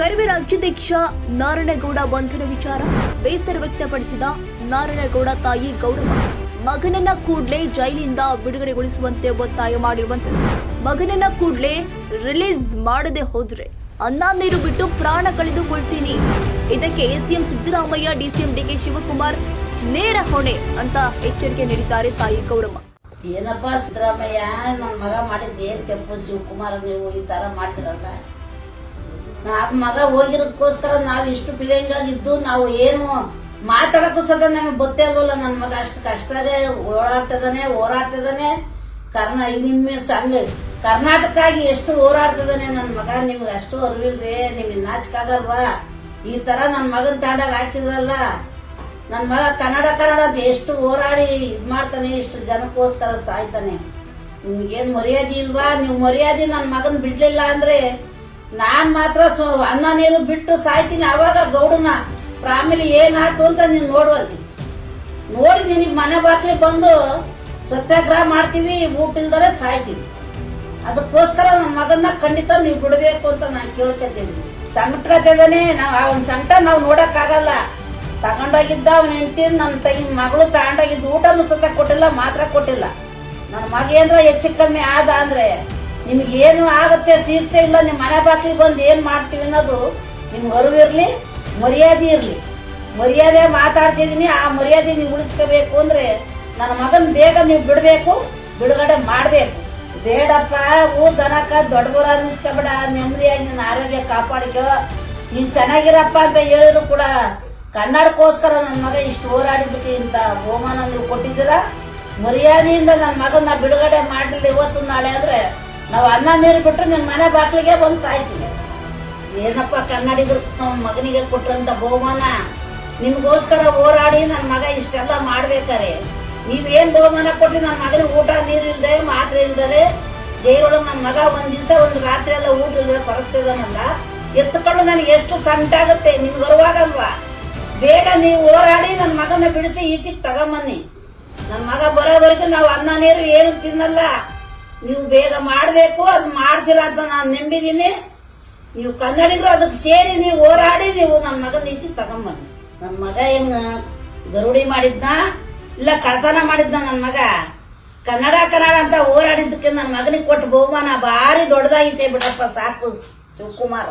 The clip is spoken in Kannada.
ಕರವೇ ರಾಜ್ಯಾಧ್ಯಕ್ಷ ನಾರಾಯಣಗೌಡ ಬಂಧನ ವಿಚಾರ, ಬೇಸರ ವ್ಯಕ್ತಪಡಿಸಿದ ನಾರಾಯಣಗೌಡ ತಾಯಿ ಗೌರವ ಮಗನನ್ನ ಕೂಡಲೇ ಜೈಲಿಂದ ಬಿಡುಗಡೆಗೊಳಿಸುವಂತೆ ಒತ್ತಾಯ ಮಾಡಿರುವಂತೆ. ಮಗನನ್ನ ಕೂಡಲೇ ರಿಲೀಸ್ ಮಾಡದೆ ಹೋದ್ರೆ ಅನ್ನ ನೀರು ಬಿಟ್ಟು ಪ್ರಾಣ ಕಳೆದುಕೊಳ್ತೀನಿ. ಇದಕ್ಕೆ CM Siddaramaiah, DCM DK Shivakumar ನೇರ ಹೊಣೆ ಅಂತ ಎಚ್ಚರಿಕೆ ನೀಡಿದ್ದಾರೆ ತಾಯಿ ಗೌರಮ್ಮ. ಏನಪ್ಪ ಸಿದ್ದರಾಮಯ್ಯ ನನ್ನ ಮಗ ಮಾಡಿದ್ದೇನು ತಪ್ಪು? ಶಿವಕುಮಾರ್, ನೀವು ಈ ತರ ಮಾಡ್ತೀರಂತ ನಾ ಮಗ ಹೋಗಿರೋದಕ್ಕೋಸ್ಕರ ನಾವು ಇಷ್ಟು ಇದ್ದು ನಾವು ಏನು ಮಾತಾಡಕ್ಕೂ ಸದ ನಮಗೆ ಗೊತ್ತೇ ಇಲ್ವಲ್ಲ ನನ್ನ ಮಗ ಅಷ್ಟು ಕಷ್ಟದೇ ಓಡಾಡ್ತಿದ್ದಾನೆ ಹೋರಾಡ್ತಿದ್ದಾನೆ ಕರ್ನಾ ನಿಮ್ಮ ಸಂಘ ಕರ್ನಾಟಕಾಗಿ ಎಷ್ಟು ಹೋರಾಡ್ತದಾನೆ ನನ್ನ ಮಗ, ನಿಮ್ಗೆ ಅಷ್ಟು ಅರಿವಿಲ್ವೇ ನಿಮಗೆ ನಾಚಿಕಾಗಲ್ವಾ ಈ ತರ ನನ್ನ ಮಗನ ತಾಂಡಾಗ ಹಾಕಿದ್ರಲ್ಲ ನನ್ನ ಮಗ ಕನ್ನಡ ಕನ್ನಡ ಅಂತ ಎಷ್ಟು ಹೋರಾಡಿ ಇದು ಮಾಡ್ತಾನೆ, ಇಷ್ಟು ಜನಕ್ಕೋಸ್ಕರ ಸಾಯ್ತಾನೆ. ನಿಮ್ಗೇನು ಮರ್ಯಾದೆ ಇಲ್ವಾ? ನೀವು ಮರ್ಯಾದೆ ನನ್ನ ಮಗನ ಬಿಡ್ಲಿಲ್ಲ ಅಂದ್ರೆ ನಾನ್ ಮಾತ್ರ ಅನ್ನ ನೀರು ಬಿಟ್ಟು ಸಾಯ್ತೀನಿ, ಅವಾಗ ಗೌಡನ ಪ್ರಾಮಿಲಿ ಏನಾಯ್ತು ಅಂತ ನೀನ್ ನೋಡುವಂತಿ ನೋಡಿ ನಿನಗೆ ಮನೆ ಬಾಕ್ಲಿ ಬಂದು ಸತ್ಯಾಗ್ರಹ ಮಾಡ್ತೀವಿ, ಊಟ ಇಲ್ದಲೆ ಸಾಯ್ತೀವಿ. ಅದಕ್ಕೋಸ್ಕರ ನನ್ನ ಮಗನ್ನ ಖಂಡಿತ ನೀವು ಬಿಡಬೇಕು ಅಂತ ನಾನು ಕೇಳ್ಕೊತೀನಿ ಸಂಕಟಗತಿದಾನೆ ನಾವು ಅವನ ಸಂಕಟ ನಾವು ನೋಡೋಕ್ಕಾಗಲ್ಲ. ತಗೊಂಡೋಗಿದ್ದ ಅವನ ಹೆಂಡತಿ ನನ್ನ ತಗಿ ಮಗಳು ತಗೊಂಡೋಗಿದ್ದು ಊಟನೂ ಸತ ಕೊಟ್ಟಿಲ್ಲ, ಮಾತ್ರ ಕೊಟ್ಟಿಲ್ಲ. ನನ್ನ ಮಗ ಏನರ ಹೆಚ್ಚು ಕಮ್ಮಿ ಆದ ಅಂದ್ರೆ ನಿಮ್ಗೆ ಏನು ಆಗುತ್ತೆ ಶಿಕ್ಷೆ ಇಲ್ಲ ನಿಮ್ಮ ಮನೆ ಬಾಕ್ಲಿಗೆ ಬಂದು ಏನು ಮಾಡ್ತೀವಿ ಅನ್ನೋದು ನಿಮ್ಗೆ ಅರಿವಿರ್ಲಿ ಮರ್ಯಾದೆ ಇರಲಿ. ಮರ್ಯಾದೆ ಮಾತಾಡ್ತಿದ್ದೀನಿ ಆ ಮರ್ಯಾದೆ ನೀವು ಉಳಿಸ್ಕೋಬೇಕು ಅಂದ್ರೆ ನನ್ನ ಮಗನ ಬೇಗ ನೀವು ಬಿಡಬೇಕು, ಬಿಡುಗಡೆ ಮಾಡಬೇಕು. ಬೇಡಪ್ಪ ಹೂ ದನಕ ದೊಡ್ಡಬರ ಅನ್ನಿಸ್ಕೊಬೇಡ, ನೆಮ್ಮದಿಯಾಗಿ ನಿನ್ನ ಆರೋಗ್ಯ ಕಾಪಾಡಿಕೋ. ನೀನ್ ಚೆನ್ನಾಗಿರಪ್ಪ ಅಂತ ಹೇಳಿದ್ರು ಕೂಡ ಕನ್ನಡಕ್ಕೋಸ್ಕರ ನನ್ನ ಮಗ ಇಷ್ಟು ಹೋರಾಡಿದ್ದಕ್ಕೆ ಇಂಥ ಬಹುಮಾನ ನೀವು ಕೊಟ್ಟಿದ್ದೀರಾ? ಮರ್ಯಾದೆಯಿಂದ ನನ್ನ ಮಗನ ಬಿಡುಗಡೆ ಮಾಡಲಿಲ್ಲ ಇವತ್ತು ನಾಳೆ ಅಂದ್ರೆ ನಾವು ಅನ್ನ ನೀರು ಬಿಟ್ರೆ ನನ್ನ ಮನೆ ಬಾಗ್ಲಿಗೆ ಬಂದು ಸಾಯ್ತೀವಿ ಏನಪ್ಪ ಕನ್ನಡಿಗರು ನಮ್ಮ ಮಗನಿಗೆ ಕೊಟ್ಟಂತ ಬಹುಮಾನ? ನಿಮ್ಗೋಸ್ಕರ ಹೋರಾಡಿ ನನ್ನ ಮಗ ಇಷ್ಟೆಲ್ಲ ಮಾಡ್ಬೇಕಾರೆ. ನೀವೇನ್ ಬಹುಮಾನ ಕೊಟ್ಟು ನನ್ನ ಮಗನಿಗೆ ಊಟ, ನೀರು ಇಲ್ಲದೆ ಮಾತ್ರೆ ಇಲ್ದರೆ ಜೈಲೊಳಗೆ ನನ್ನ ಮಗ ಒಂದು ದಿವಸ, ಒಂದು ರಾತ್ರಿ ಎಲ್ಲ ಊಟ ಇಲ್ಲದೆ ಬರುತ್ತಿದ್ದಾನಲ್ಲ ಎತ್ತುಕೊಂಡು ನನಗೆ ಎಷ್ಟು ಸಂಕಟ ಆಗುತ್ತೆ. ನಿಮ್ಗೆ ಬರುವಾಗಲ್ವಾ ಬೇಗ ನೀವು ಹೋರಾಡಿ ನನ್ನ ಮಗನ ಬಿಡಿಸಿ ಈಚೆಗೆ ತಗೊಂಬನ್ನಿ. ನನ್ನ ಮಗ ಬರೋವರೆಗೂ ನಾವು ಅನ್ನ, ನೀರು, ಏನು ತಿನ್ನಲ್ಲ. ನೀವು ಬೇಗ ಮಾಡಬೇಕು, ಅದು ಮಾಡ್ತೀರಾ ಅಂತ ನಾನು ನಂಬಿದ್ದೀನಿ ನೀವು ಕನ್ನಡಿಗರು ಅದಕ್ಕೆ ಸೇರಿ ನೀವು ಹೋರಾಡಿ, ನೀವು ನನ್ನ ಮಗನ ಈಚೆಗೆ ತಗೊಂಬನ್ನಿ. ನನ್ನ ಮಗ ಏನು ಗರುಡಿ ಮಾಡಿದ್ನ? ಇಲ್ಲ ಕಳ್ತನ ಮಾಡಿದ್ನ ನನ್ನ ಮಗ? ಕನ್ನಡ ಕನ್ನಡ ಅಂತ ಹೋರಾಡಿದ್ದಕ್ಕೆ ನನ್ನ ಮಗನಿಗೆ ಕೊಟ್ಟು ಬಹುಮಾನ ಭಾರಿ ದೊಡ್ಡದಾಗಿತ್ತೆ ಬಿಡಪ್ಪ ಸಾಕು ಶಿವಕುಮಾರ್